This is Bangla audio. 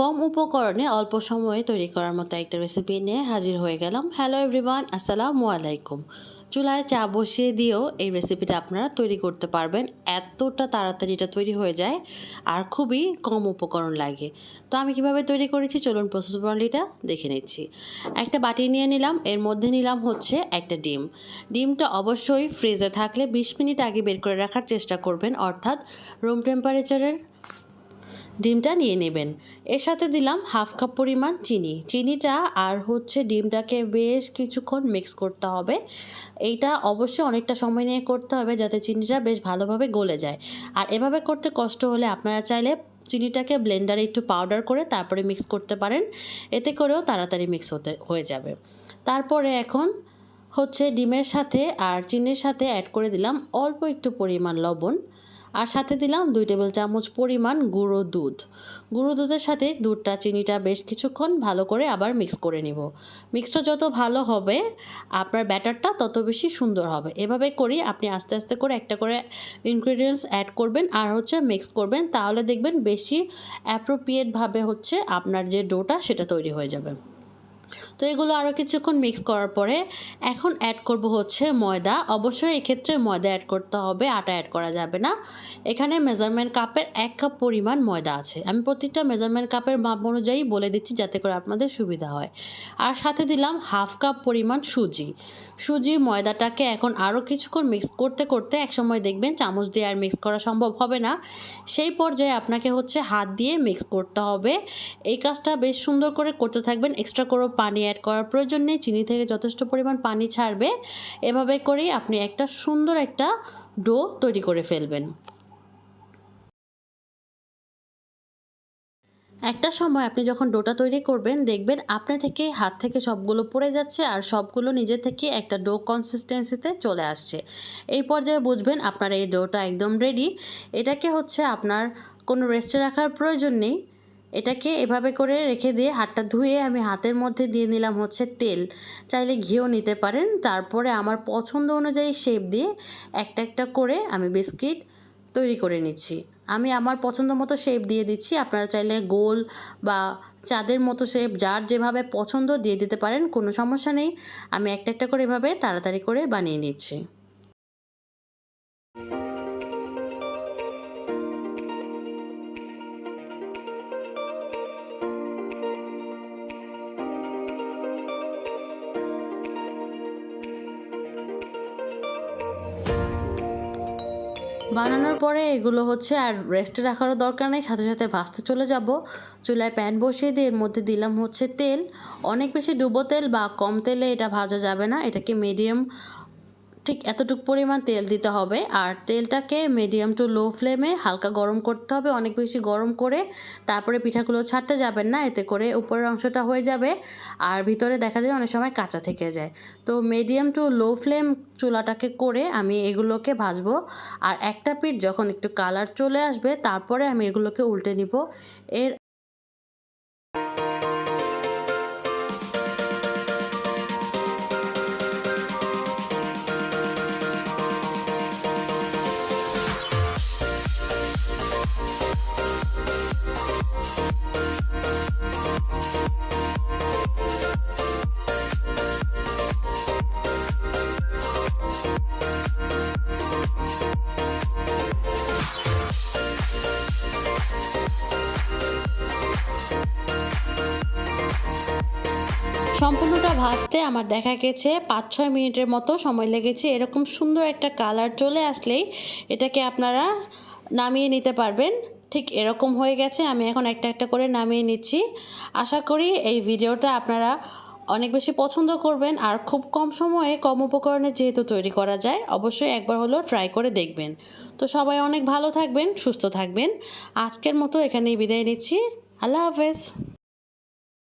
কম উপকরণে অল্প সময়ে তৈরি করার মতো একটা রেসিপি নিয়ে হাজির হয়ে গেলাম। হ্যালো এভরিওয়ান আসসালামু আলাইকুম। চুলায় চা বসিয়ে দিয়েও এই রেসিপিটা আপনারা তৈরি করতে পারবেন। এতটা তাড়াতাড়ি এটা তৈরি হয়ে যায় আর খুবই কম উপকরণ লাগে। তো আমি কীভাবে তৈরি করেছি? চলুন প্রসেস প্রণালীটা দেখে নিচ্ছি। একটা বাটি নিয়ে নিলাম, এর মধ্যে নিলাম হচ্ছে একটা ডিম। ডিমটা অবশ্যই ফ্রিজে থাকলে বিশ মিনিট আগে বের করে রাখার চেষ্টা করবেন, অর্থাৎ রুম টেম্পারেচারের ডিমটা নিয়ে নেবেন। এর সাথে দিলাম হাফ কাপ পরিমাণ চিনি। চিনিটা আর হচ্ছে ডিমটাকে বেশ কিছুক্ষণ মিক্স করতে হবে। এইটা অবশ্যই অনেকটা সময় নিয়ে করতে হবে যাতে চিনিটা বেশ ভালোভাবে গলে যায়। আর এভাবে করতে কষ্ট হলে আপনারা চাইলে চিনিটাকে ব্লেন্ডারে একটু পাউডার করে তারপরে মিক্স করতে পারেন। এতে করেও তাড়াতাড়ি মিক্স হতে, হয়ে যাবে। তারপরে এখন হচ্ছে ডিমের সাথে আর চিনির সাথে অ্যাড করে দিলাম অল্প একটু পরিমাণ লবণ। আর সাথে দিলাম দুই টেবিল চামচ পরিমাণ গুঁড়ো দুধ। গুঁড়ো দুধের সাথে দুধটা, চিনিটা বেশ কিছুক্ষণ ভালো করে আবার মিক্স করে নিব। মিক্সটা যত ভালো হবে, আপনার ব্যাটারটা তত বেশি সুন্দর হবে। এভাবে করি আপনি আস্তে আস্তে করে একটা করে ইনগ্রেডিয়েন্টস অ্যাড করবেন আর হচ্ছে মিক্স করবেন। তাহলে দেখবেন বেশি অ্যাপ্রোপ্রিয়েটভাবে হচ্ছে আপনার যে ডোটা সেটা তৈরি হয়ে যাবে। তো এগুলো আরও কিছুক্ষণ মিক্স করার পরে এখন অ্যাড করব হচ্ছে ময়দা। অবশ্যই এক্ষেত্রে ময়দা অ্যাড করতে হবে, আটা অ্যাড করা যাবে না। এখানে মেজারমেন্ট কাপের এক কাপ পরিমাণ ময়দা আছে। আমি প্রতিটা মেজারমেন্ট কাপের মাপ অনুযায়ী বলে দিচ্ছি যাতে করে আপনাদের সুবিধা হয়। আর সাথে দিলাম হাফ কাপ পরিমাণ সুজি। সুজি ময়দাটাকে এখন আরও কিছুক্ষণ মিক্স করতে করতে একসময় দেখবেন চামচ দিয়ে আর মিক্স করা সম্ভব হবে না। সেই পর্যায়ে আপনাকে হচ্ছে হাত দিয়ে মিক্স করতে হবে। এই কাজটা বেশ সুন্দর করে করতে থাকবেন। এক্সট্রা করে পানি অ্যাড করার প্রয়োজন নেই। চিনি থেকে যথেষ্ট পরিমাণ পানি ছাড়বে। এভাবে করেই আপনি একটা সুন্দর একটা ডো তৈরি করে ফেলবেন। একটা সময় আপনি যখন ডোটা তৈরি করবেন, দেখবেন আপনি থেকে হাত থেকে সবগুলো পড়ে যাচ্ছে আর সবগুলো নিজে থেকে একটা ডো কনসিস্টেন্সিতে চলে আসছে। এই পর্যায়ে বুঝবেন আপনার এই ডোটা একদম রেডি এটাকে হচ্ছে আপনার কোনো রেস্টে রাখার প্রয়োজন নেই। এটাকে এভাবে করে রেখে দিয়ে হাতটা ধুয়ে আমি হাতের মধ্যে দিয়ে নিলাম হচ্ছে তেল। চাইলে ঘিও নিতে পারেন। তারপরে আমার পছন্দ অনুযায়ী শেপ দিয়ে একটা একটা করে আমি বিস্কিট তৈরি করে নিচ্ছি। আমি আমার পছন্দ মতো শেপ দিয়ে দিচ্ছি। আপনারা চাইলে গোল বা চাঁদের মতো শেপ যার যেভাবে পছন্দ দিয়ে দিতে পারেন, কোনো সমস্যা নেই। আমি একটা একটা করে এভাবে তাড়াতাড়ি করে বানিয়ে নিচ্ছি। বানানোর পরে এগুলো হচ্ছে আর রেস্টে রাখারও দরকার নেই। সাথে সাথে ভাজতে চলে যাব। চুলায় প্যান বসিয়ে দিয়ে এর মধ্যে দিলাম হচ্ছে তেল। অনেক বেশি ডুবো তেল বা কম তেলে এটা ভাজা যাবে না। এটাকে মিডিয়াম ঠিক এতটুক পরিমাণ তেল দিতে হবে। আর তেলটাকে মিডিয়াম টু লো ফ্লেমে হালকা গরম করতে হবে, অনেক বেশি গরম করে। তারপরে পিঠাগুলো ছাড়তে যাবেন না, এতে করে উপরের অংশটা হয়ে যাবে। আর ভিতরে দেখা যায় অনেক সময় কাঁচা থেকে যায়। তো মিডিয়াম টু লো ফ্লেম চুলাটাকে করে আমি এগুলোকে ভাজবো। আর একটা পিঠ যখন একটু কালার চলে আসবে, তারপরে আমি এগুলোকে উল্টে নিব। এর সম্পূর্ণটা ভাজতে আমার দেখা গেছে পাঁচ ছয় মিনিটের মতো সময় লেগেছে। এরকম সুন্দর একটা কালার চলে আসলেই এটাকে আপনারা নামিয়ে নিতে পারবেন। ঠিক এরকম হয়ে গেছে, আমি এখন একটা একটা করে নামিয়ে নিচ্ছি। আশা করি এই ভিডিওটা আপনারা অনেক বেশি পছন্দ করবেন আর খুব কম সময়ে কম উপকরণে যেহেতু তৈরি করা যায়, অবশ্যই একবার হলেও ট্রাই করে দেখবেন। তো সবাই অনেক ভালো থাকবেন, সুস্থ থাকবেন। আজকের মতো এখানেই বিদায় নিচ্ছি। আল্লাহ হাফেজ।